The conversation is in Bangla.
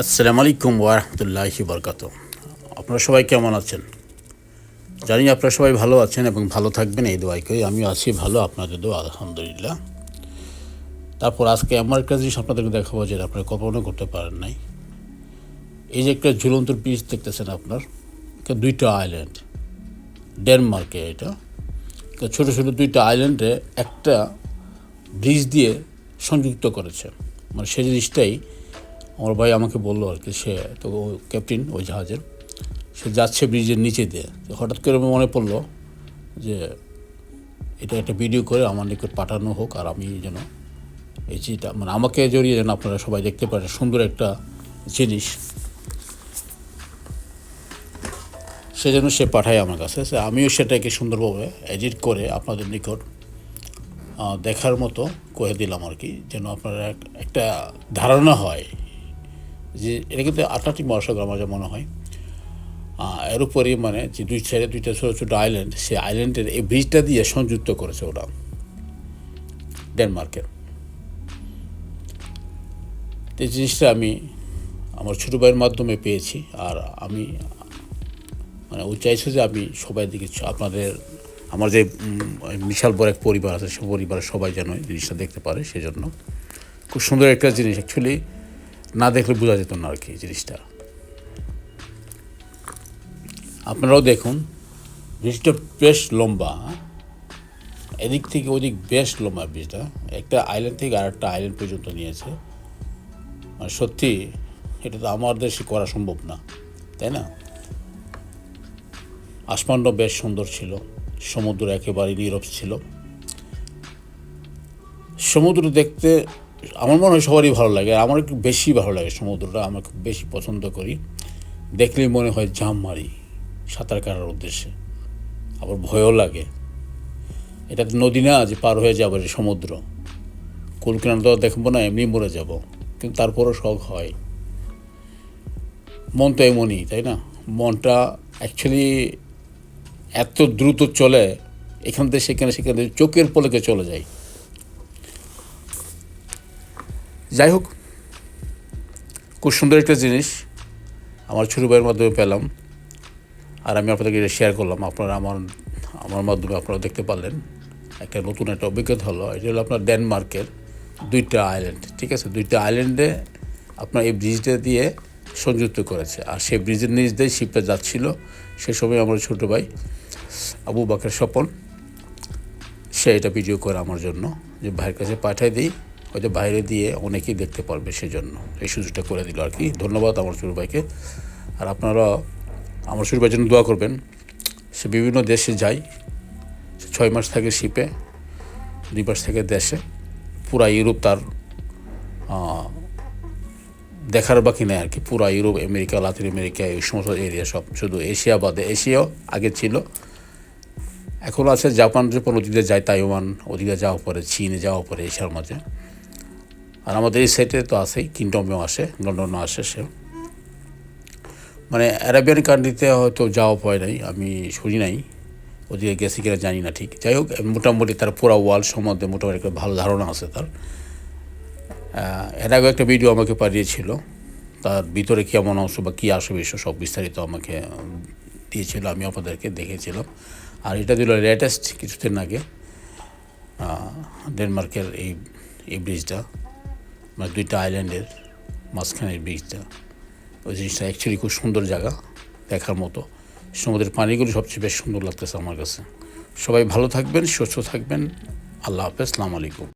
আসসালামু আলাইকুম ওয়ারহমতুল্লাহি বরকাত আপনারা সবাই কেমন আছেন? জানি আপনারা সবাই ভালো আছেন এবং ভালো থাকবেন, এই দোয়াই করি। আমিও আছি ভালো, আপনাদের দোয়া, আলহামদুলিল্লাহ। তারপর আজকে আমার একটা জিনিস আপনাদেরকে দেখাবো যেটা আপনারা কল্পনা করতে পারেন নাই। এই যে একটা ঝুলন্ত পিস দেখতেছেন আপনার দুইটা আইল্যান্ড ডেনমার্কে এটা। তো ছোটো ছোটো দুইটা আইল্যান্ডে একটা ব্রিজ দিয়ে সংযুক্ত করেছে। মানে সেই জিনিসটাই আমার ভাই আমাকে বলল আর কি, সে তো ক্যাপ্টেন ওই জাহাজের। সে যাচ্ছে ব্রিজের নিচে দিয়ে। হঠাৎ করে মনে পড়ল যে এটা একটা ভিডিও করে আমার নিকট পাঠানো হোক আর আমি যেন এই জিনিসটা মানে আমাকে জড়িয়ে যেন আপনারা সবাই দেখতে পারেন, সুন্দর একটা জিনিস। সেজন্য সে পাঠায় আমার কাছে। সে আমিও সেটাকে সুন্দরভাবে এডিট করে আপনাদের নিকট দেখার মতো করে দিলাম আর কি, যেন আপনারা এক- একটা ধারণা হয়। যে এটা কিন্তু আটলান্টিক মহাসাগর আমার যা মনে হয়। এর উপরে মানে যে দুই সাইডে দুইটা ছোটো ছোটো আইল্যান্ড সেই আইল্যান্ডের এই ব্রিজটা দিয়ে সংযুক্ত করেছে ওরা। ডেনমার্কের এই জিনিসটা আমি আমার ছোটো ভাইয়ের মাধ্যমে পেয়েছি, আর আমি মানে ও চাইছে যে আমি সবাই দিকে আপনাদের আমার যে বিশাল বড় এক পরিবার আছে সে পরিবারের সবাই যেন জিনিসটা দেখতে পারে, সেজন্য। খুব সুন্দর একটা জিনিস অ্যাকচুয়ালি না দেখলে বোঝা যেত না আর কি জিনিসটা। আপনারাও দেখুন ব্রিজটা বেশ লম্বা হ্যাঁ? এদিক থেকে ওদিক বেশ লম্বা ব্রিজটা। একটা আইল্যান্ড থেকে আর একটা আইল্যান্ড পর্যন্ত নিয়েছে। মানে সত্যি, এটা তো আমার দেশে করা সম্ভব না, তাই না? আসমানটা বেশ সুন্দর ছিল, সমুদ্র একেবারে নীরব ছিল। সমুদ্র দেখতে আমার মনে হয় সবারই ভালো লাগে। আর আমার একটু বেশি ভালো লাগে সমুদ্রটা আমার খুব বেশি পছন্দ করি। দেখলেই মনে হয় জাম মারি, সাঁতার কাটার উদ্দেশ্যে। আবার ভয়ও লাগে। এটা তো নদী না, যে পার হয়ে যাবে সমুদ্র। কুল কিনারা তো দেখব না এমনি মরে যাব। কিন্তু তারপরও শখ হয়। মন তো এমনই, তাই না? মনটা অ্যাকচুয়ালি এত দ্রুত চলে, এখান থেকে সেখানে সেখানে, চোখের পলকে চলে যায়। যাই হোক, খুব সুন্দর একটা জিনিস আমার ছোটো ভাইয়ের মাধ্যমে পেলাম। আর আমি আপনাদেরকে এটা শেয়ার করলাম। আপনারা আমার আমার মাধ্যমে আপনারা দেখতে পারলেন। একটা নতুন একটা অভিজ্ঞতা হলো, এটা হলো আপনার ডেনমার্কের দুইটা আইল্যান্ড ঠিক আছে? দুইটা আইল্যান্ডে আপনার এই ব্রিজটা দিয়ে সংযুক্ত করেছে। আর সেই ব্রিজের নিচ দিয়ে শিপটা যাচ্ছিল। সে সময় আমার ছোটো ভাই আবু বাকের স্বপন, সে এটা ভিডিও করে আমার জন্য, যে ভাইয়ের কাছে পাঠিয়ে দিই। হয়তো বাইরে দিয়ে অনেকেই দেখতে পারবে সেজন্য। এই সুযোগটা করে দিল আর কি ধন্যবাদ আমার ছোটো ভাইকে। আর আপনারা আমার ছোটো ভাইয়ের জন্য দোয়া করবেন। সে বিভিন্ন দেশে যায়। সে ছয় মাস থাকে শিপে, দুই মাস থেকে দেশে। পুরা ইউরোপ তার দেখার বাকি নেই আর কি পুরা ইউরোপ, আমেরিকা, লাতিন আমেরিকা, এই সমস্ত এরিয়া সব। শুধু এশিয়া বাদে এশিয়াও আগে ছিল। এখন আছে জাপান যে যখন ওদিকে যায়, তাইওয়ান, ওদিকে যাওয়া পরে, চীনে যাওয়া পরে এশিয়ার মাঝে। আর আমাদের এই সাইডে তো আছেই কিংডমেও আসে লন্ডনও আসে সে। মানে অ্যারাবিয়ান কান্ট্রিতে হয়তো যাওয়া পয় নাই, আমি শুনি নাই। ওদিকে গেছে কিনা জানি না ঠিক। যাই হোক, মোটামুটি তার পুরো ওয়ার্ল্ড সম্বন্ধে মোটামুটি একটা ভালো ধারণা আছে তার। এর আগে একটা ভিডিও আমাকে পাঠিয়েছিল। তার ভিতরে কেমন অংশ বা কী আসবে এসব সব বিস্তারিত আমাকে দিয়েছিল, আমি আপনাদেরকে দেখেছিলাম। আর এটা দিল লেটেস্ট কিছুদিন আগে ডেনমার্কের এই এই ব্রিজটা মানে দুইটা আইল্যান্ডের মাঝখানের বীজটা ওই জিনিসটা অ্যাকচুয়ালি খুব সুন্দর জায়গা দেখার মতো। সমুদ্রের পানিগুলো সবচেয়ে বেশ সুন্দর লাগতেছে আমার কাছে। সবাই ভালো থাকবেন, সুস্থ থাকবেন। আল্লাহ হাফেজ, সালাম আলাইকুম।